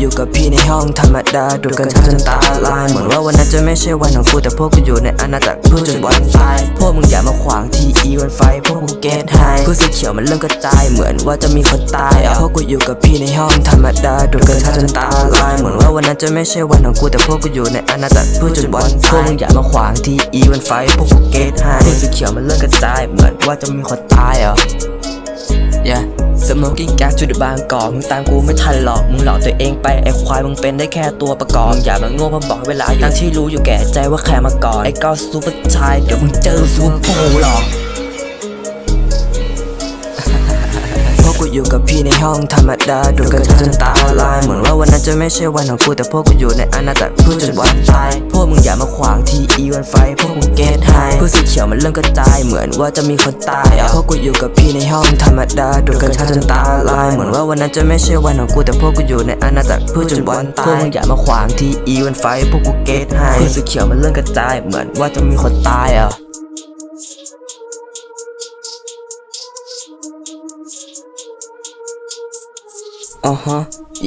อยู่กับพี่ในห้องธรรมดาดูกันจนตาลายเหมือนว่าวันนั้นจะไม่ใช่วันของกูแต่พวกกูอยู่ในอาณาจักรเพื่อจนวันตายพวกมึงอย่ามาขวางทีอีวันไฟพวกกูเกตไฮกูสีเขียวมันเริ่มกระจายเหมือนว่าจะมีคนตายอะพวกกูอยู่กับพี่ในห้องธรรมดาดูกันทันจนตาลายเหมือนว่าวันนั้นจะไม่ใช่วันของกูแต่พวกกูอยู่ในอาณาจักรเพื่อจนวันตายพวกมึงอย่ามาขวางทีอีวันไฟพวกกูเกตไฮกูสีเขียวมันเริ่มกระจายเหมือนว่าจะมีคนตายอะ yeah smoking gas to the บางกอกมึงตามกูไม่ทันหรอก มึงหลอกตัวเองไปไอ้ควายมึงเป็นได้แค่ตัวประกอบอย่ามาโง่มาบอกให้เวลาทั้งที่รู้อยู่แก่ใจว่าใครมาก่อนไอ้ก้าวซูเปอร์ชายเดี๋ยวมึงเจอซูเปอร์โปหรอกพวกกูอยู่กับพี่ในห้องธรรมดาดูกันจนตาลาย เหมือนว่าวันนั้นจะไม่ใช่วันของกูแต่พวกกูอยู่ในอาณาจักรเพื่อจนวันตาย พวกมึงอย่ามาขวางทีอี วันไฟพวกกูเกตไฮเพื่อสีเขียวมันเริ่มกระจาย เหมือนว่าจะมีคนตายอะพวกกูอยู่กับพี่ในห้องธรรมดาดูกันจนตาลาย เหมือนว่าวันนั้นจะไม่ใช่วันของกูแต่พวกกูอยู่ในอาณาจักรเพื่อจนวันตายพวกมึงอย่ามาขวางทีอีวันไฟพวกกูเกตไฮเพื่อสีเขียวมันเริ่มกระจาย เหมือนว่าจะมีคนตายอะ อ่าฮะ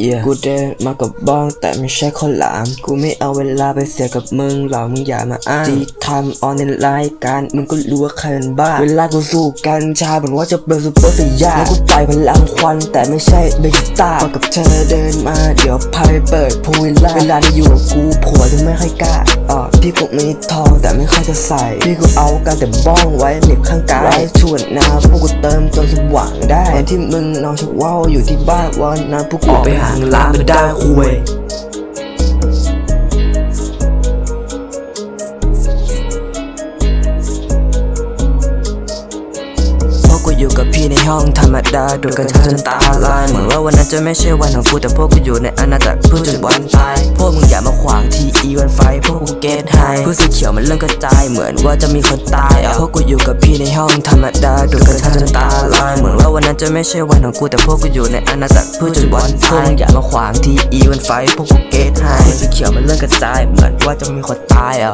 yeah กูเดินมากับบ้องแต่ไม่ใช่คนหลาม กูไม่เอาเวลาไปเสียกับมึงหรอกมึงอย่ามาอ้างที่ทำออนในรายการมึงก็รู้ว่าใครเป็นบ้า เวลากูสู้กันชาเหมือนว่าจะเป็นซูเปอร์สยามแล้วกูปล่อยพลังควันแต่ไม่ใช่เบจิต้าพอกับเธอเดินมา เดี๋ยวพาไปเปิดพูวิลล่าเวลาที่อยู่กับกูผัวถึงไม่ค่อยกล้าอ่า พี่กูมีทองแต่ไม่ค่อยจะใส่ พี่กูเอากันแต่บ้องไว้เหน็บข้างกายไว้ชวนนาพวกกูเติมจนสว่างได้วันที่มึงนอนชักว่าวอยู่ที่บ้านวันนั้นพวกกูไปหาเงินล้านม่ได้คุยพวกกูอยู่กับพี่ในห้องธรรมดาดูกันจนตาลายเหมือนว่าวันนั้นจะไม่ใช่วันของกูแต่พวกกูอยู่ในอาณาจักรเพื่อจนวันตาย พวกมึงอย่ามาขวางทีอีวันไฟพ เกตไฮกูสีเขียวมันเริ่มกระจายเหมือนว่าจะมีคนตายอะพวกกูอยู่กับพี่ในห้องธรรมดาดูกันจนตาลายเหมือนว่าวันนั้นจะไม่ใช่วันของกูแต่พวกกูอยู่ในอาณาจักรเพื่อจนวันตายพวกอย่ามาขวางทีอีวันไฟพวกกูเกตไฮผู้สีเขียวมันเริ่มกระจายเหมือนว่าจะมีคนตายอะ